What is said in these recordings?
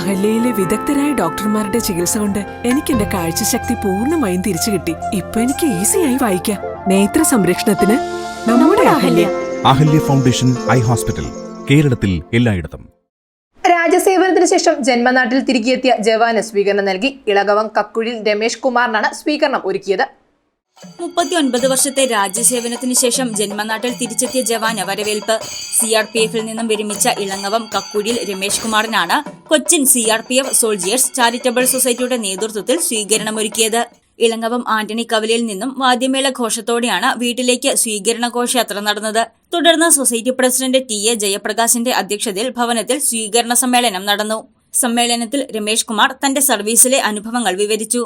അഹല്യയിലെ വിദഗ്ധരായ ഡോക്ടർമാരുടെ ചികിത്സ കൊണ്ട് എനിക്ക് എന്റെ കാഴ്ചശക്തി പൂർണമായും തിരിച്ചു കിട്ടി. ഇപ്പൊ എനിക്ക് ഈസിയായി വായിക്കാം. നേത്ര സംരക്ഷണത്തിന് നമ്മുടെ Ahalya. Ahalya. Foundation eye hospital കേരളത്തിൽ എല്ലായിടത്തും. രാജ്യസേവനത്തിന് ശേഷം ജന്മനാട്ടിൽ തിരികെയെത്തിയ ജവാന് സ്വീകരണം നൽകി. ഇളകവം കക്കുഴിൽ രമേഷ് കുമാറിനാണ് സ്വീകരണം ഒരുക്കിയത്. മുപ്പത്തിയൊൻപത് വർഷത്തെ രാജ്യസേവനത്തിന് ശേഷം ജന്മനാട്ടിൽ തിരിച്ചെത്തിയ ജവാന് വരവേൽപ്പ്. സി ആർ പി എഫിൽ നിന്നും വിരമിച്ച ഇളങ്ങവം കക്കുഴിയിൽ Ramesh കുമാറിനാണ് Cochin C R P F soldiers charitable സൊസൈറ്റിയുടെ നേതൃത്വത്തിൽ സ്വീകരണമൊരുക്കിയത്. ഇളങ്ങവം ആന്റണി കവലയിൽ നിന്നും വാദ്യമേള ഘോഷത്തോടെയാണ് വീട്ടിലേക്ക് സ്വീകരണ ഘോഷയാത്ര നടന്നത്. തുടർന്ന് സൊസൈറ്റി പ്രസിഡന്റ് ടി എ ജയപ്രകാശിന്റെ അധ്യക്ഷതയിൽ ഭവനത്തിൽ സ്വീകരണ സമ്മേളനം നടന്നു. സമ്മേളനത്തിൽ രമേഷ് കുമാർ തന്റെ സർവീസിലെ അനുഭവങ്ങൾ വിവരിച്ചു.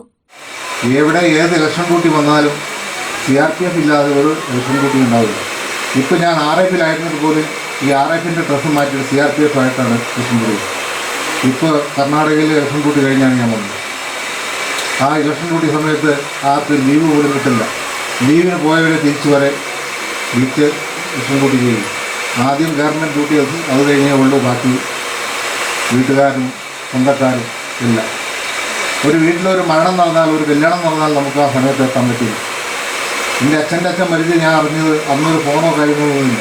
എവിടെ ഏത് ഇലക്ഷൻ കൂട്ടി വന്നാലും സി ആർ പി എഫ് ഇല്ലാതെ ഒരു ഇലക്ഷൻ കൂട്ടി ഉണ്ടാവില്ല. ഇപ്പം ഞാൻ ആർ എഫിലായിരുന്നത് പോലും ഈ ആർ എഫിന്റെ ഡ്രസ്സ് മാറ്റിയിട്ട് സി ആർ പി എഫ് ആയിട്ടാണ് ഇലക്ഷൻ ഡ്യൂട്ടി ഇപ്പോൾ കർണാടകയിൽ ഇലക്ഷൻ കൂട്ടി കഴിഞ്ഞാണ് ഞാൻ വന്നത്. ആ ഇലക്ഷൻ കൂട്ടിയ സമയത്ത് ആർക്ക് ലീവ് പോലും കിട്ടില്ല. ലീവിന് പോയവരെ തിരിച്ചു വരെ വിളിച്ച് ഇലക്ഷൻ കൂട്ടി ചെയ്യും. ആദ്യം ഗവൺമെന്റ് ഡ്യൂട്ടി അത് കഴിഞ്ഞേ ഉള്ളൂ. ബാക്കി വീട്ടുകാരും സ്വന്തക്കാരും എല്ലാം ഒരു വീട്ടിലൊരു മരണം നടന്നാൽ ഒരു കല്യാണം നടന്നാൽ നമുക്ക് ആ സമയത്ത് എത്താൻ പറ്റില്ല. എന്റെ അച്ഛന്റെ അച്ഛൻ മരിച്ച് ഞാൻ അറിഞ്ഞത് അന്നൊരു ഫോണോ കാര്യങ്ങളൊന്നുമില്ല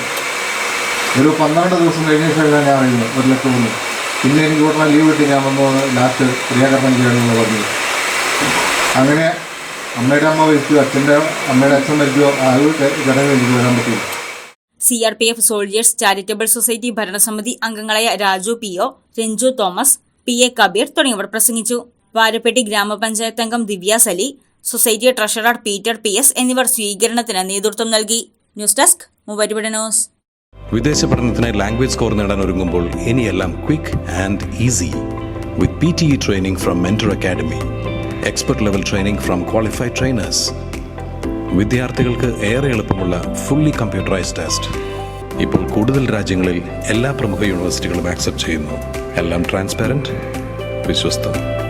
ഒരു പന്ത്രണ്ട് ദിവസം കഴിഞ്ഞ ശേഷമാണ് ഞാൻ അറിയുന്നത് ഒരു ലക്ഷം ഒന്ന് പിന്നെ എനിക്ക് ഉടനെ ലീവ് കിട്ടി ഞാൻ വന്നു ലാസ്റ്റ് ക്രിയാകരണം ചെയ്യണമെന്ന് പറഞ്ഞു അങ്ങനെ അമ്മയുടെ അമ്മ മരിച്ചു അച്ഛന്റെ അമ്മയുടെ അച്ഛൻ മരിച്ചു ആ ഒരു ചടങ്ങ് എനിക്ക് വരാൻ പറ്റില്ല. C R P F soldiers charitable society ഭരണസമിതി അംഗങ്ങളായ Raju P O Ranju Thomas P A Kabeer തുടങ്ങിയവർ പ്രസംഗിച്ചു. വാരപ്പെട്ടി ഗ്രാമപഞ്ചായത്ത് അംഗം Divya Sali society treasurer Peter P S എന്നിവർ സ്വീകരണത്തിന് നേതൃത്വം നൽകി. News desk news. വിദേശ പഠനത്തിന് ലാംഗ്വേജ് സ്കോർ നേടാൻ ഒരുങ്ങുമ്പോൾ ഇനിയെല്ലാം quick and easy. With P T E training from Mentor Academy expert level training from qualified trainers. വിദ്യാർത്ഥികൾക്ക് ഏറെ എളുപ്പമുള്ള ഫുള്ളി കമ്പ്യൂട്ടറൈസ്ഡ് ടെസ്റ്റ്. ഇപ്പോൾ കൂടുതൽ രാജ്യങ്ങളിൽ എല്ലാ പ്രമുഖ യൂണിവേഴ്സിറ്റികളും ആക്സെപ്റ്റ് ചെയ്യുന്നു. എല്ലാം ട്രാൻസ്പെറന്റ് വിശ്വസ്തം.